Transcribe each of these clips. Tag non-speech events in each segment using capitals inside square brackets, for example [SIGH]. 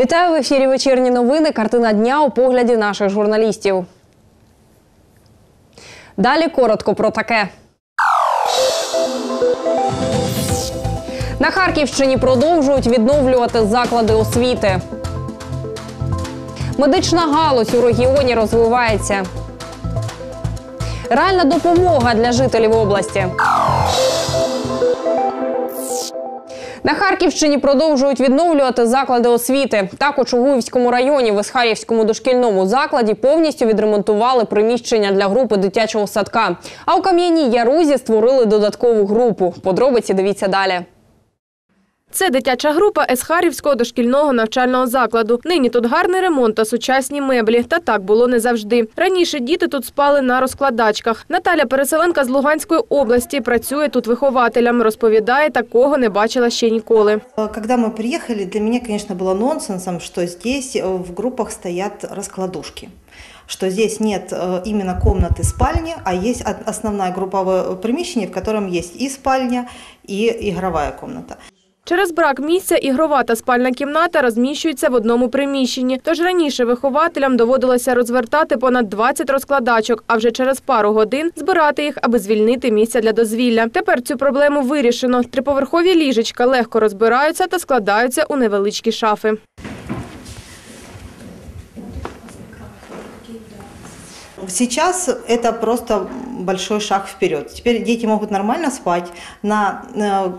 Вітаю в ефірі вечірні новини. Картина дня у погляді наших журналістів. Далі коротко про таке. На Харківщині продовжують відновлювати заклади освіти. Медична галузь у регіоні розвивається. Реальна допомога для жителів області. На Харківщині продовжують відновлювати заклади освіти. Так у Чугуївському районі в Ісхарівському дошкільному закладі повністю відремонтували приміщення для групи дитячого садка. А у Кам'яній Ярузі створили додаткову групу. Подробиці дивіться далі. Це дитяча група Есхарівського дошкільного навчального закладу. Нині тут гарний ремонт та сучасні меблі. Та так було не завжди. Раніше діти тут спали на розкладачках. Наталя Переселенка з Луганської області працює тут вихователем. Розповідає, такого не бачила ще ніколи. Когда мы приехали, для меня, конечно, было нонсенсом, что здесь э, в группах стоят раскладушки что здесь нет э, именно комнаты спальни, а есть от- основная групповое примещение, в котором есть и спальня, и игровая комната. Через брак місця ігрова та спальна кімната розміщуються в одному приміщенні. Тож раніше вихователям доводилося розвертати понад 20 розкладачок, а вже через пару годин збирати їх, аби звільнити місця для дозвілля. Тепер цю проблему вирішено. Триповерхові ліжечка легко розбираються та складаються у невеличкі шафи. Сейчас это просто большой шаг вперед. Теперь дети могут нормально спать на э,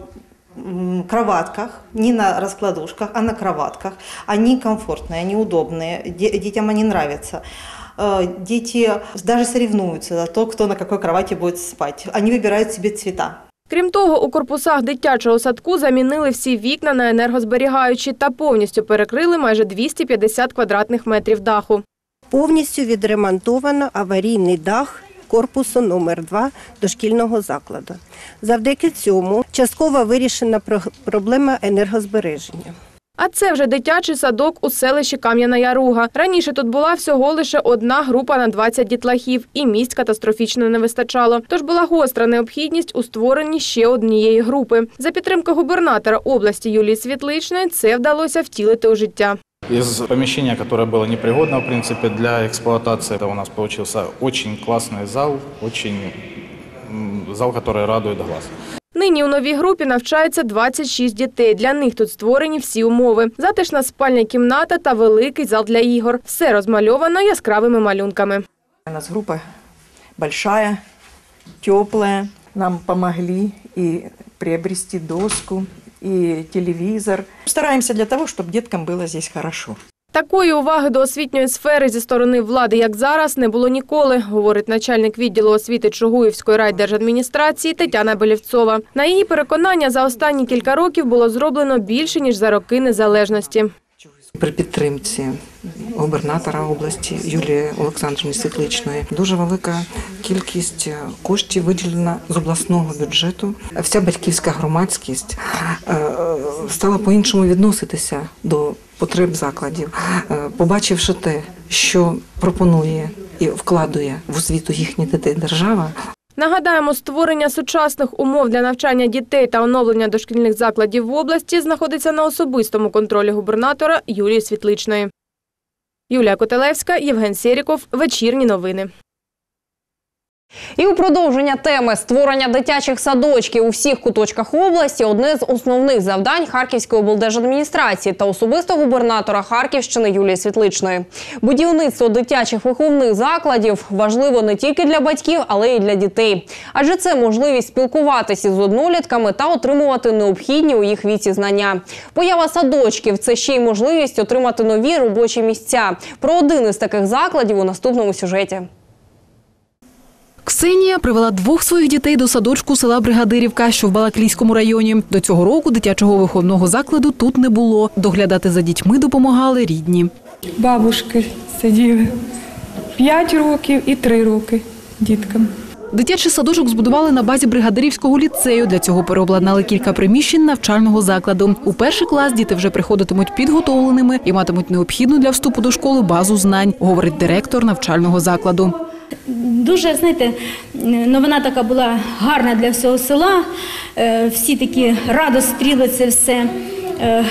кроватках, не на раскладушках, а на кроватках. Они комфортные, они удобные, де- детям они нравятся. Э, Дети даже соревнуются за то, кто на какой кровати будет спать. Они выбирают себе цвета. Крім того, у корпусах дитячого садку замінили всі вікна на енергозберігаючі та повністю перекрили майже 250 квадратних метрів даху. Повністю відремонтовано аварійний дах корпусу номер 2 дошкільного закладу. Завдяки цьому частково вирішена про- проблема енергозбереження. А це вже дитячий садок у селищі Кам'яна Яруга. Раніше тут була всього лише одна група на 20 дітлахів, і місць катастрофічно не вистачало. Тож була гостра необхідність у створенні ще однієї групи. За підтримки губернатора області Юлії Світличної це вдалося втілити у життя Из помещения, которое было непригодно, в принципе, для эксплуатации, это у нас получился очень классный зал, очень м, зал, который радует глаз. Нині у новій групі навчається 26 дітей. Для них тут створені всі умови: затишна спальня кімната та великий зал для ігор. Все розмальовано яскравими малюнками. У нас группа большая, теплая. Нам помогли и приобрести доску, и телевизор. Стараемся для того, чтобы деткам было здесь хорошо. Такої уваги до освітньої сфери зі сторони влади, як зараз, не було ніколи, говорить начальник відділу освіти Чугуївської райдержадміністрації Тетяна Белівцова. На її переконання, за останні кілька років було зроблено більше ніж за роки незалежності. При підтримці губернатора області Юлії Олександрівни Світличної дуже велика кількість коштів виділена з обласного бюджету. Вся батьківська громадськість е, стала по-іншому відноситися до потреб закладів, Е, побачивши те, що пропонує і вкладує в освіту їхніх дітей держава, Нагадаємо, створення сучасних умов для навчання дітей та оновлення дошкільних закладів в області знаходиться на особистому контролі губернатора Юлії Світличної. Юлія Котелевська, Євген Сєріков. Вечірні новини. І у продовження теми створення дитячих садочків у всіх куточках області одне з основних завдань Харківської облдержадміністрації та особисто губернатора Харківщини Юлії Світличної. Будівництво дитячих виховних закладів важливо не тільки для батьків, але й для дітей. Адже це можливість спілкуватися з однолітками та отримувати необхідні у їх віці знання. Поява садочків це ще й можливість отримати нові робочі місця. Про один із таких закладів у наступному сюжеті. Ксенія привела двох своїх дітей до садочку села Бригадирівка, що в Балаклійському районі. До цього року дитячого виховного закладу тут не було. Доглядати за дітьми допомагали рідні. бабушки сиділи 5 років і 3 роки діткам. Дитячий садочок збудували на базі бригадирівського ліцею. Для цього переобладнали кілька приміщень навчального закладу. У перший клас діти вже приходитимуть підготовленими і матимуть необхідну для вступу до школи базу знань, говорить директор навчального закладу. Дуже, знаєте, новина така була гарна для всього села. Е, Всі такі радо стріли це все, е,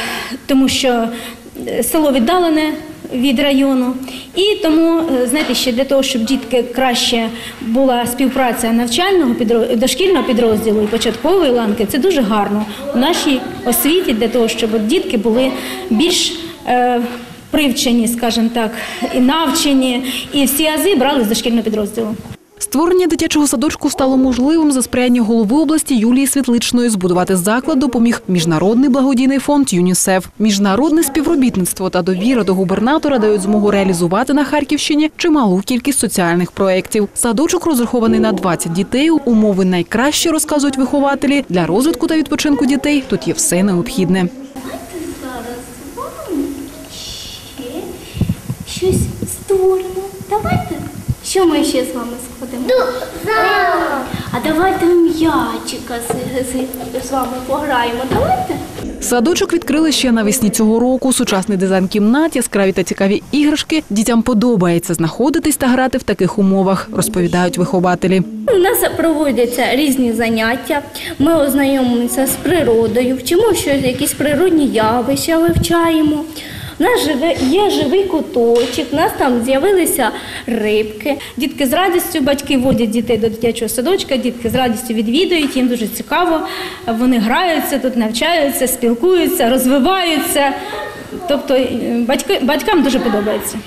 тому що е, село віддалене від району. І тому, знаєте, ще для того, щоб дітки краще була співпраця навчального підро- дошкільного підрозділу і початкової ланки, це дуже гарно у нашій освіті для того, щоб дітки були більш привчені, скажімо так, і навчені, і всі ази брали з дошкільного підрозділу. Створення дитячого садочку стало можливим за сприяння голови області Юлії Світличної. Збудувати заклад допоміг міжнародний благодійний фонд ЮНІСЕФ. Міжнародне співробітництво та довіра до губернатора дають змогу реалізувати на Харківщині чималу кількість соціальних проєктів. Садочок розрахований на 20 дітей. Умови найкращі розказують вихователі. Для розвитку та відпочинку дітей тут є все необхідне. Щось створимо. Давайте. Що ми ще з вами сходимо? А давайте м'ячика з, з, з вами пограємо. Давайте. Садочок відкрили ще навесні цього року. Сучасний дизайн кімнат, яскраві та цікаві іграшки. Дітям подобається знаходитись та грати в таких умовах, розповідають вихователі. У нас проводяться різні заняття. Ми ознайомимося з природою, вчимо щось, якісь природні явища вивчаємо. Нас живе, є живий куточок, у нас там з'явилися рибки. Дітки з радістю, батьки водять дітей до дитячого садочка, дітки з радістю відвідують, їм дуже цікаво. Вони граються тут, навчаються, спілкуються, розвиваються. Тобто е, батьки, батькам дуже подобається.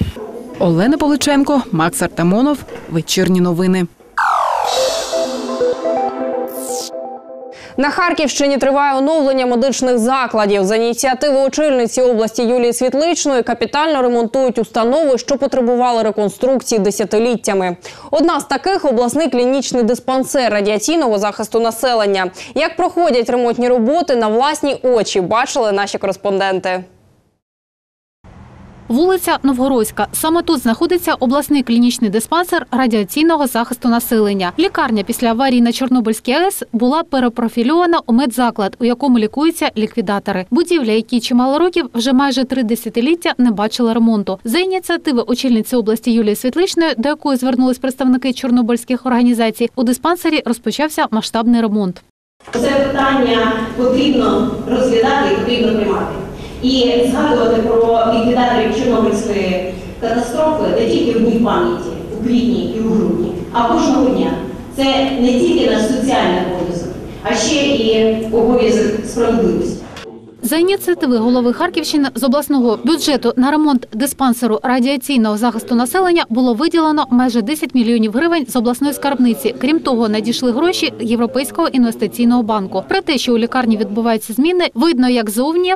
Олена Павличенко, Макс Артамонов. Вечірні новини. На Харківщині триває оновлення медичних закладів. За ініціативи очільниці області Юлії Світличної капітально ремонтують установи, що потребували реконструкції десятиліттями. Одна з таких обласний клінічний диспансер радіаційного захисту населення. Як проходять ремонтні роботи на власні очі, бачили наші кореспонденти. Вулиця Новгородська. Саме тут знаходиться обласний клінічний диспансер радіаційного захисту населення. Лікарня після аварії на Чорнобильській АЕС була перепрофільована у медзаклад, у якому лікуються ліквідатори. Будівля, які чимало років вже майже три десятиліття не бачила ремонту. За ініціативи очільниці області Юлії Світличної, до якої звернулись представники чорнобильських організацій, у диспансері розпочався масштабний ремонт. Це питання потрібно розглядати і потрібно приймати. І згадувати про ліквідаторів Чорнобильської катастрофи не тільки в дні пам'яті, у квітні і у грудні, а кожного дня. Це не тільки наш соціальний обов'язок, а ще і обов'язок справедливості. За ініціативи голови Харківщини з обласного бюджету на ремонт диспансеру радіаційного захисту населення було виділено майже 10 мільйонів гривень з обласної скарбниці. Крім того, надійшли гроші Європейського інвестиційного банку. Про те, що у лікарні відбуваються зміни, видно як зовні.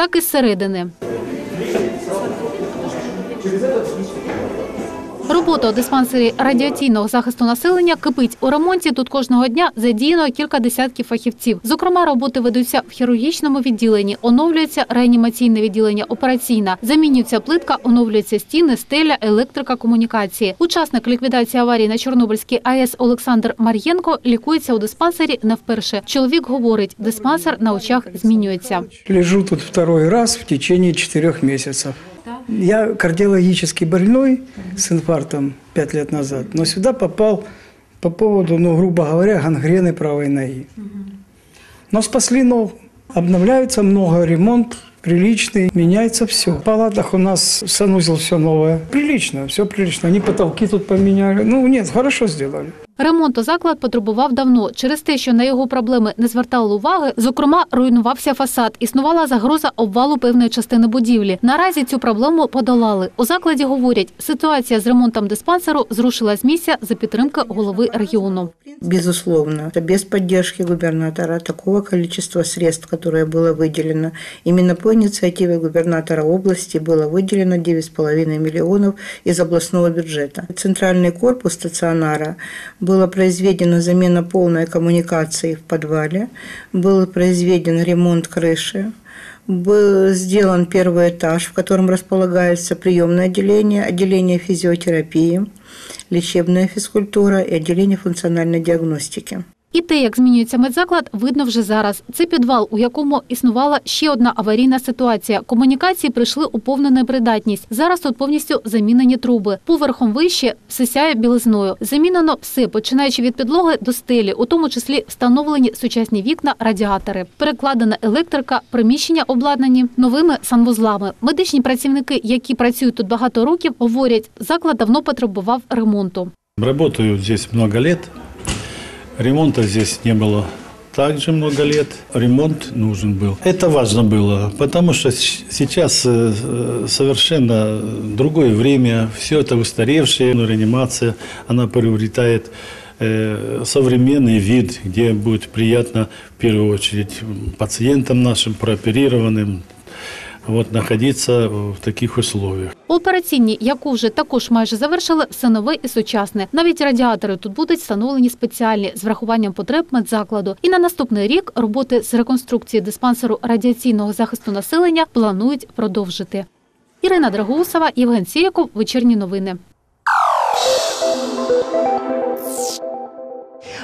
Так і зсередини. Робота у диспансері радіаційного захисту населення кипить. У ремонті тут кожного дня задіяно кілька десятків фахівців. Зокрема, роботи ведуться в хірургічному відділенні, оновлюється реанімаційне відділення, операційна, замінюється плитка, оновлюються стіни, стеля, електрика, комунікації. Учасник ліквідації аварії на Чорнобильській АЕС Олександр Мар'єнко лікується у диспансері не вперше. Чоловік говорить, диспансер на очах змінюється. Лежу тут второй раз в течение четырех месяцев. Я кардиологически больной с инфарктом пять лет назад, но сюда попал по поводу, ну, грубо говоря, гангрены правой ноги. Но спасли ногу. Обновляется много, ремонт приличный, меняется все. В палатах у нас санузел все новое. Прилично, все прилично. Они потолки тут поменяли. Ну, нет, хорошо сделали. Ремонту заклад потребував давно. Через те, що на його проблеми не звертали уваги, зокрема, руйнувався фасад. Існувала загроза обвалу певної частини будівлі. Наразі цю проблему подолали. У закладі говорять, ситуація з ремонтом диспансеру зрушила з місця за підтримки голови регіону. Безусловно, без поддержки губернатора такого количества средств, которое было выделено, именно по инициативе губернатора области было выделено 9,5 миллионов из областного бюджета. Центральный корпус стационара была произведена замена полной коммуникации в подвале, был произведен ремонт крыши, был сделан первый этаж, в котором располагается приемное отделение, отделение физиотерапии, лечебная физкультура и отделение функциональной диагностики. І те, як змінюється медзаклад, видно вже зараз. Це підвал, у якому існувала ще одна аварійна ситуація. Комунікації прийшли у повну непридатність. Зараз тут повністю замінені труби. Поверхом вище все сяє білизною. Замінено все, починаючи від підлоги до стелі, у тому числі встановлені сучасні вікна, радіатори, перекладена електрика, приміщення обладнані новими санвузлами. Медичні працівники, які працюють тут багато років, говорять, заклад давно потребував ремонту. Работаю здесь много лет. Ремонта здесь не было также много лет. Ремонт нужен был. Это важно было, потому что сейчас э, совершенно другое время. Все это устаревшее. Но реанимация, она приобретает э, современный вид, где будет приятно в первую очередь пациентам нашим, прооперированным, вот, знаходитися в таких условиях. У операційній, яку вже також майже завершили, все нове і сучасне. Навіть радіатори тут будуть встановлені спеціальні з врахуванням потреб медзакладу. І на наступний рік роботи з реконструкції диспансеру радіаційного захисту населення планують продовжити. Ірина Драгоусова, Євген Сіяков. Вечірні новини.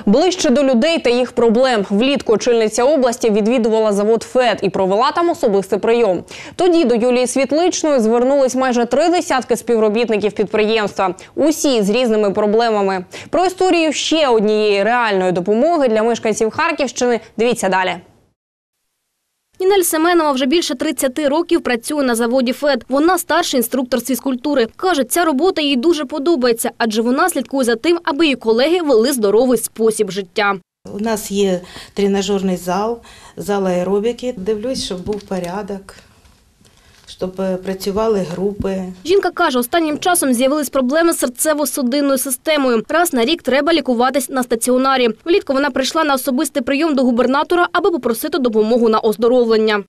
Ближче до людей та їх проблем. Влітку очільниця області відвідувала завод ФЕД і провела там особистий прийом. Тоді до Юлії Світличної звернулись майже три десятки співробітників підприємства. Усі з різними проблемами. Про історію ще однієї реальної допомоги для мешканців Харківщини. Дивіться далі. Нінель Семенова вже більше 30 років працює на заводі ФЕД. Вона старший інструктор з фізкультури. Каже, ця робота їй дуже подобається, адже вона слідкує за тим, аби її колеги вели здоровий спосіб життя. У нас є тренажерний зал, зал аеробіки. Дивлюсь, щоб був порядок, щоб е, працювали групи. Жінка каже, останнім часом з'явились проблеми з серцево-судинною системою. Раз на рік треба лікуватись на стаціонарі. Влітку вона прийшла на особистий прийом до губернатора, аби попросити допомогу на оздоровлення.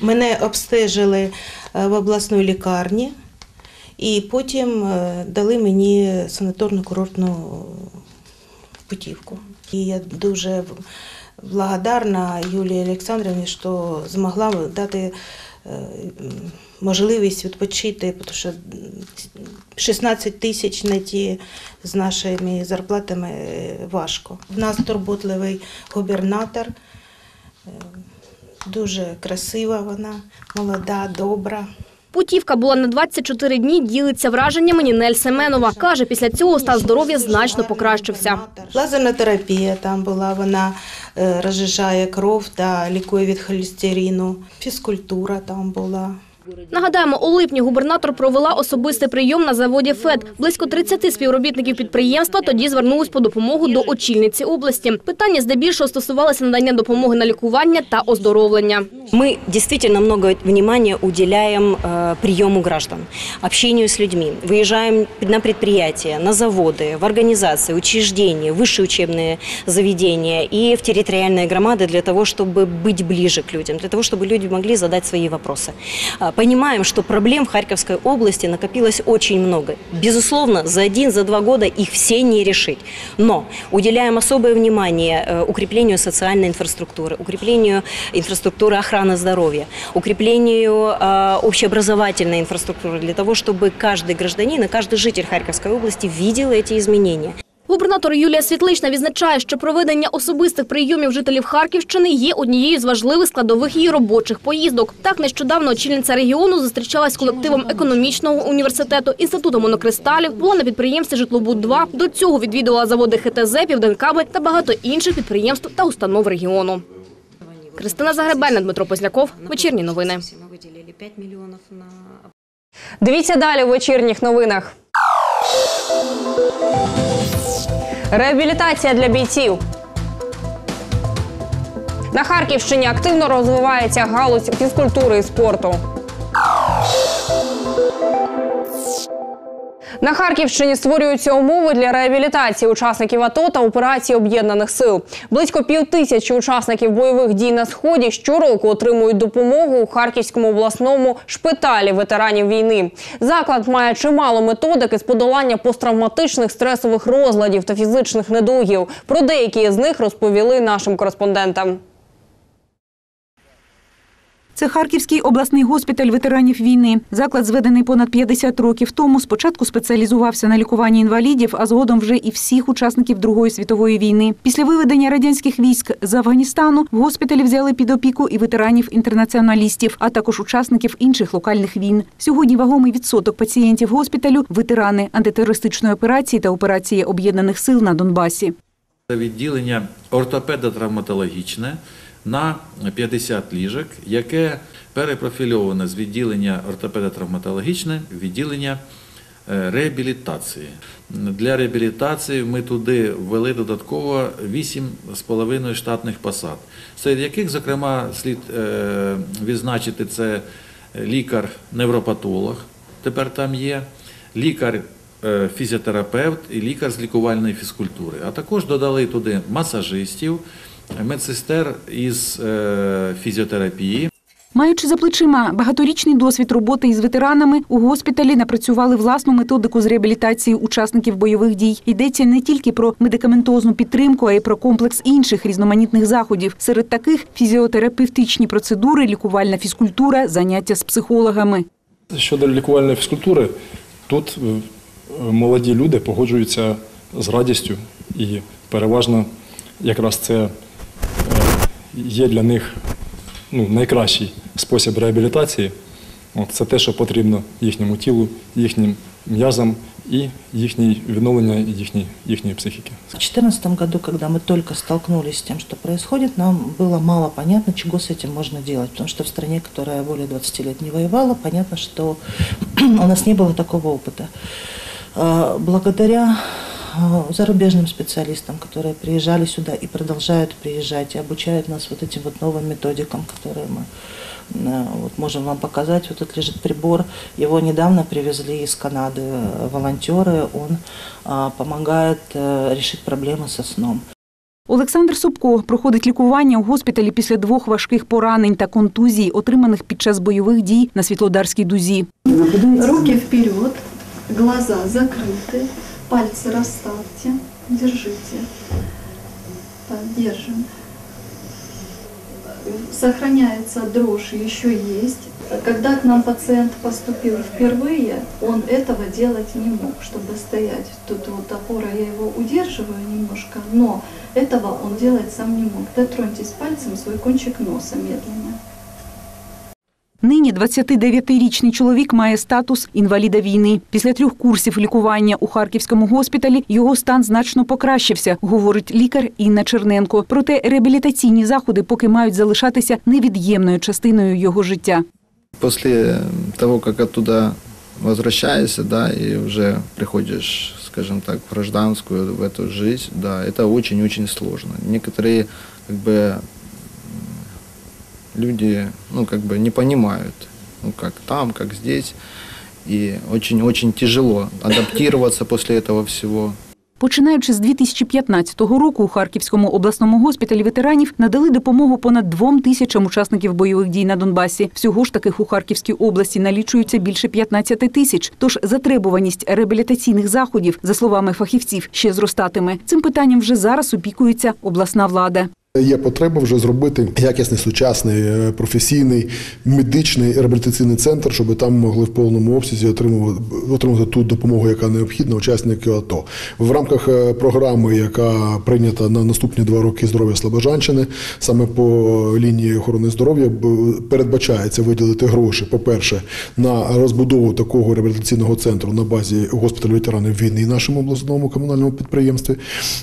Мене обстежили е, в обласній лікарні і потім е, дали мені санаторно-курортну путівку. І я дуже благодарна Юлії Олександрівні, що змогла дати можливість відпочити, тому що 16 тисяч на ті з нашими зарплатами е, важко. В нас турботливий губернатор, е, дуже красива вона, молода, добра. Путівка була на 24 дні, ділиться враженнями Нінель Семенова. Каже, після цього стан здоров'я значно покращився. Лазерна терапія там була, вона е, розжижає кров та лікує від холестерину. Фізкультура там була. Нагадаємо, у липні губернатор провела особистий прийом на заводі ФЕД. Близько 30 співробітників підприємства тоді звернулись по допомогу до очільниці області. Питання здебільшого стосувалося надання допомоги на лікування та оздоровлення. Мы действительно много внимания уделяем э, приему граждан, общению с людьми. Выезжаем на предприятия, на заводы, в организации, учреждения, высшие учебные заведения и в территориальные громады для того, чтобы быть ближе к людям, для того, чтобы люди могли задать свои вопросы. Понимаем, что проблем в Харьковской области накопилось очень много. Безусловно, за один, за два года их все не решить. Но уделяем особое внимание э, укреплению социальной инфраструктуры, укреплению инфраструктуры охраны здоровья, укреплению э, общеобразовательной инфраструктуры для того, чтобы каждый гражданин и каждый житель Харьковской области видел эти изменения. Губернатор Юлія Світлична відзначає, що проведення особистих прийомів жителів Харківщини є однією з важливих складових її робочих поїздок. Так нещодавно очільниця регіону зустрічалась з колективом економічного університету, інституту монокристалів, була на підприємстві «Житлобуд-2». До цього відвідувала заводи ХТЗ, Південкабель та багато інших підприємств та установ регіону. Кристина Загребельна, Дмитро Позняков. Вечірні новини. Дивіться далі у вечірніх новинах. Реабілітація для бійців. На Харківщині активно розвивається галузь фізкультури і спорту. На Харківщині створюються умови для реабілітації учасників АТО та операції об'єднаних сил. Близько півтисячі учасників бойових дій на сході щороку отримують допомогу у Харківському обласному шпиталі ветеранів війни. Заклад має чимало методики з подолання посттравматичних стресових розладів та фізичних недугів. Про деякі з них розповіли нашим кореспондентам. Це Харківський обласний госпіталь ветеранів війни. Заклад, зведений понад 50 років тому, спочатку спеціалізувався на лікуванні інвалідів, а згодом вже і всіх учасників Другої світової війни. Після виведення радянських військ з Афганістану в госпіталі взяли під опіку і ветеранів-інтернаціоналістів, а також учасників інших локальних війн. Сьогодні вагомий відсоток пацієнтів госпіталю ветерани антитерористичної операції та операції об'єднаних сил на Донбасі. Відділення ортопедо-травматологічне на 50 ліжок, яке перепрофільоване з відділення ортопедо-травматологічне відділення е, реабілітації. Для реабілітації ми туди ввели додатково 8,5 штатних посад, серед яких, зокрема, слід е, відзначити це лікар-невропатолог, тепер там є, лікар е, фізіотерапевт і лікар з лікувальної фізкультури. А також додали туди масажистів, медсестер із е, фізіотерапії. Маючи за плечима багаторічний досвід роботи із ветеранами, у госпіталі напрацювали власну методику з реабілітації учасників бойових дій. Йдеться не тільки про медикаментозну підтримку, а й про комплекс інших різноманітних заходів. Серед таких фізіотерапевтичні процедури, лікувальна фізкультура, заняття з психологами. Щодо лікувальної фізкультури, тут е, молоді люди погоджуються з радістю і переважно якраз це є для них ну, найкращий спосіб реабілітації. От, це те, що потрібно їхньому тілу, їхнім м'язам і їхній відновлення їхній, їхньої психіки. В 2014 году, когда мы только столкнулись с тем, что происходит, нам было мало понятно, чего с этим можно делать. Потому что в стране, которая более 20 лет не воевала, понятно, что [CLEARS THROAT] у нас не было такого опыта. А, Благодаря а, зарубежным специалистам, которые приезжали сюда и продолжают приезжать, и обучают нас вот этим вот новым методикам, которые мы э, вот можем вам показать. Вот тут лежит прибор. Его недавно привезли из Канады э, волонтеры. Он а, помогает э, решить проблемы со сном. Олександр Собко проходить лікування у госпіталі після двох важких поранень та контузій, отриманих під час бойових дій на Світлодарській дузі. Руки вперед, глаза закрыты, Пальцы расставьте, держите. Так, держим. Сохраняется дрожь, еще есть. Когда к нам пациент поступил впервые, он этого делать не мог, чтобы стоять. Тут вот опора, я его удерживаю немножко, но этого он делать сам не мог. Дотроньтесь пальцем свой кончик носа медленно. Нині 29-річний чоловік має статус інваліда війни. Після трьох курсів лікування у Харківському госпіталі його стан значно покращився, говорить лікар Інна Черненко. Проте реабілітаційні заходи поки мають залишатися невід'ємною частиною його життя. После того, как оттуда возвращаешься, да, и уже приходишь, скажем так, в гражданскую, в эту жизнь, да, это очень-очень сложно. Некоторые, как бы, м, люди, ну, как бы не понимают, ну, как там, как здесь, и очень-очень тяжело адаптироваться после этого всего. Починаючи з 2015 року у Харківському обласному госпіталі ветеранів надали допомогу понад двом тисячам учасників бойових дій на Донбасі. Всього ж таких у Харківській області налічується більше 15 тисяч. Тож затребуваність реабілітаційних заходів, за словами фахівців, ще зростатиме. Цим питанням вже зараз опікується обласна влада. Є потреба вже зробити якісний сучасний е, професійний медичний реабілітаційний центр, щоб там могли в повному обсязі отримувати отримати ту допомогу, яка необхідна учасників АТО. В рамках е, програми, яка прийнята на наступні два роки здоров'я Слобожанщини, саме по лінії охорони здоров'я передбачається виділити гроші. По перше, на розбудову такого реабілітаційного центру на базі госпіталю ветеранів війни нашому обласному комунальному підприємстві.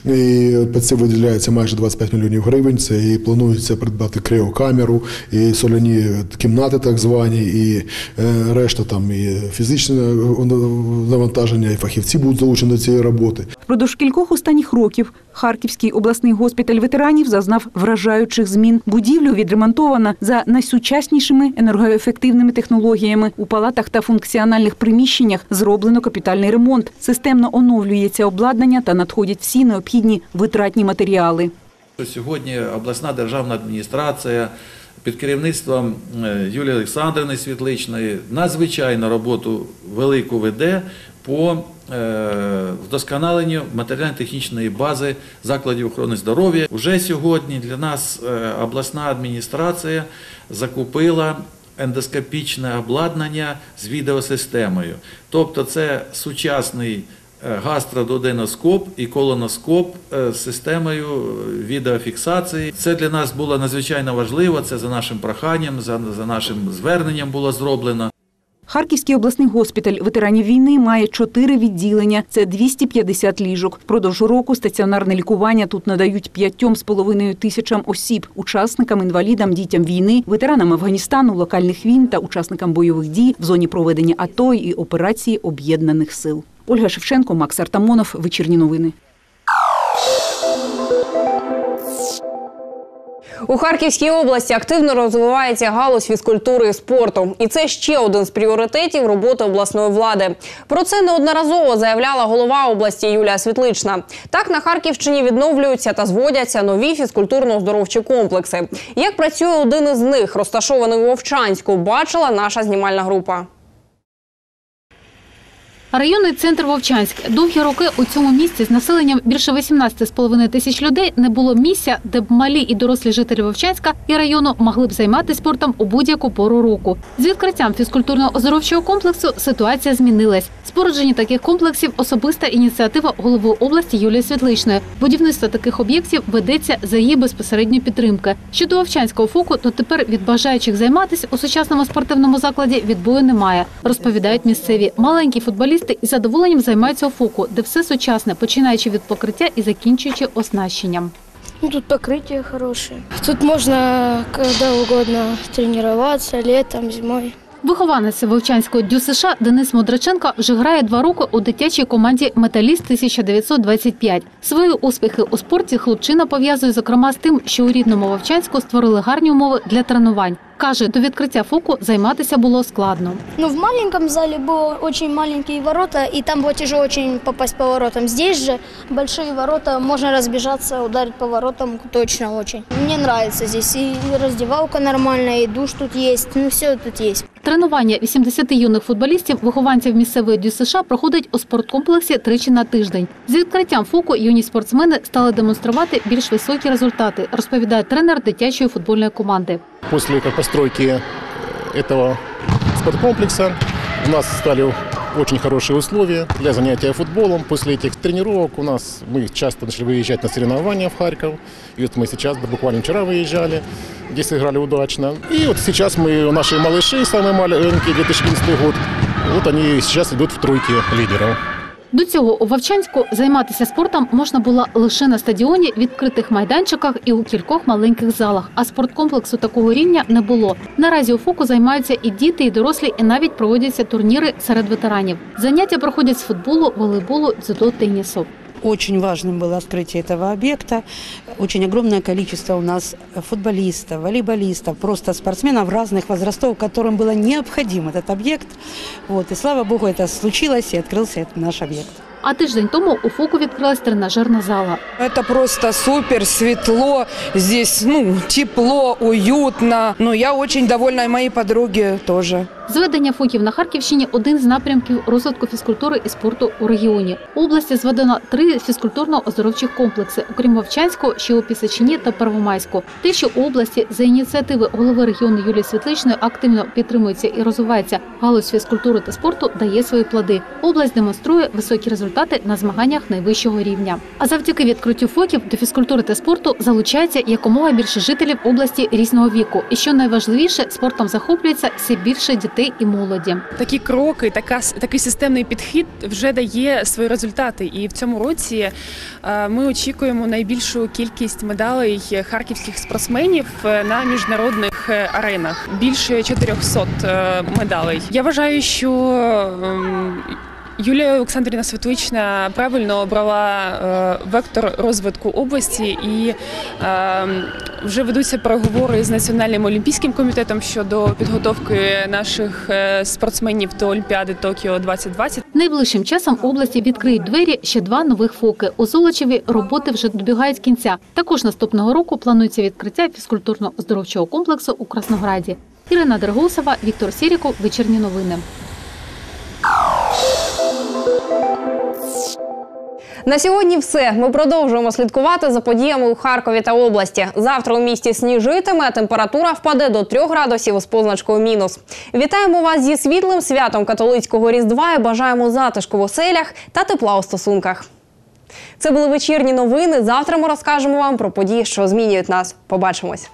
І це виділяється майже 25 мільйонів гривень. Це і планується придбати криокамеру, і соляні кімнати, так звані, і е, решта там і фізичне е, навантаження, і фахівці будуть залучені до цієї роботи. Впродовж кількох останніх років Харківський обласний госпіталь ветеранів зазнав вражаючих змін. Будівлю відремонтована за найсучаснішими енергоефективними технологіями. У палатах та функціональних приміщеннях зроблено капітальний ремонт. Системно оновлюється обладнання та надходять всі необхідні витратні матеріали. Сьогодні обласна державна адміністрація під керівництвом е, Юлії Олександрівни Світличної надзвичайно роботу велику веде по е, вдосконаленню матеріально-технічної бази закладів охорони здоров'я. Уже сьогодні для нас е, обласна адміністрація закупила ендоскопічне обладнання з відеосистемою. Тобто це сучасний гастрододеноскоп і колоноскоп е, з системою відеофіксації. Це для нас було надзвичайно важливо. Це за нашим проханням, за, за нашим зверненням було зроблено. Харківський обласний госпіталь ветеранів війни має чотири відділення. Це 250 ліжок. Впродовж року стаціонарне лікування тут надають п'ятьом з половиною тисячам осіб, учасникам, інвалідам, дітям війни, ветеранам Афганістану, локальних війн та учасникам бойових дій в зоні проведення АТО і операції об'єднаних сил. Ольга Шевченко, Макс Артамонов. Вечірні новини. У Харківській області активно розвивається галузь фізкультури і спорту, і це ще один з пріоритетів роботи обласної влади. Про це неодноразово заявляла голова області Юлія Світлична. Так на Харківщині відновлюються та зводяться нові фізкультурно-оздоровчі комплекси. Як працює один із них, розташований у Вовчанську, бачила наша знімальна група. Районний центр Вовчанськ. Довгі роки у цьому місті з населенням більше 18,5 тисяч людей не було місця, де б малі і дорослі жителі Вовчанська і району могли б займатися спортом у будь-яку пору року. З відкриттям фізкультурно-оздоровчого комплексу ситуація змінилась. Спорудження таких комплексів особиста ініціатива голови області Юлії Світличної. Будівництво таких об'єктів ведеться за її безпосередньої підтримки. Щодо Вовчанського фоку, то тепер від бажаючих займатися у сучасному спортивному закладі відбою немає. Розповідають місцеві маленькі футболісти із задоволенням займаються у фоку, де все сучасне, починаючи від покриття і закінчуючи оснащенням. Ну, тут покрытие хорошее. Тут можно когда угодно тренироваться, летом, зимой. Вихованець Вовчанського дю США Денис Мудраченко вже грає два роки у дитячій команді Металіст 1925. Свої успіхи у спорті хлопчина пов'язує зокрема з тим, що у рідному Вовчанську створили гарні умови для тренувань. Каже, до відкриття фоку займатися було складно. Ну, в маленьком зале было очень маленькие ворота, и там было тяжело очень попасть по воротам. Здесь же большие ворота, можно разбежаться, ударить по воротам точно очень. Мне нравится здесь. И раздевалка нормальная, и душ тут есть, ну все тут есть. Тренування 80 юних футболістів, вихованців місцевої дю США, проходить у спорткомплексі тричі на тиждень. З відкриттям фоку юні спортсмени стали демонструвати більш високі результати, розповідає тренер дитячої футбольної команди. После как, постройки этого спорткомплекса у нас стали очень хорошие условия для занятия футболом. После этих тренировок у нас мы часто начали выезжать на соревнования в Харьков. И вот мы сейчас, да, буквально вчера выезжали, где сыграли удачно. И вот сейчас мы, наши малыши, самые маленькие, 2011 год, вот они сейчас идут в тройке лидеров. До цього у Вовчанську займатися спортом можна було лише на стадіоні, відкритих майданчиках і у кількох маленьких залах. А спорткомплексу такого рівня не було. Наразі у фоку займаються і діти, і дорослі, і навіть проводяться турніри серед ветеранів. Заняття проходять з футболу, волейболу, дзюдо, тенісу. Очень важным было открытие этого объекта. Очень огромное количество у нас футболистов, волейболистов, просто спортсменов разных возрастов, которым было необходим этот объект. Вот. И слава богу, это случилось и открылся этот наш объект. А тиждень тому у фоку відкрилась тренажерна зала. Это просто супер, светло, здесь ну, тепло, уютно. Ну, я очень довольна, и мои подруги тоже. Зведення фоків на Харківщині один з напрямків розвитку фізкультури і спорту у регіоні. У області зведено три фізкультурно-оздоровчих комплекси, окрім Вовчанського, ще у Пісачині та Первомайську. Те, що у області за ініціативи голови регіону Юлії Світличної активно підтримується і розвивається галузь фізкультури та спорту, дає свої плоди. Область демонструє високі результати на змаганнях найвищого рівня. А завдяки відкриттю фоків до фізкультури та спорту залучається якомога більше жителів області різного віку. І що найважливіше, спортом захоплюється все більше дітей і молоді. Такі кроки, така такий системний підхід вже дає свої результати. І в цьому році е, ми очікуємо найбільшу кількість медалей харківських спортсменів е, на міжнародних е, аренах. Більше 400 е, медалей. Я вважаю, що ем, Юлія Олександрівна Світлична правильно обрала е, вектор розвитку області і е, вже ведуться переговори з Національним олімпійським комітетом щодо підготовки наших е, спортсменів до Олімпіади Токіо 2020. Найближчим часом області відкриють двері ще два нових фоки. У Золочеві роботи вже добігають кінця. Також наступного року планується відкриття фізкультурно-оздоровчого комплексу у Краснограді. Ірина Дергусова, Віктор Сіріков. Вечірні новини. На сьогодні все. Ми продовжуємо слідкувати за подіями у Харкові та області. Завтра у місті сніжитиме, температура впаде до 3 градусів з позначкою мінус. Вітаємо вас зі світлим святом католицького різдва і бажаємо затишку в оселях та тепла у стосунках. Це були вечірні новини. Завтра ми розкажемо вам про події, що змінюють нас. Побачимось.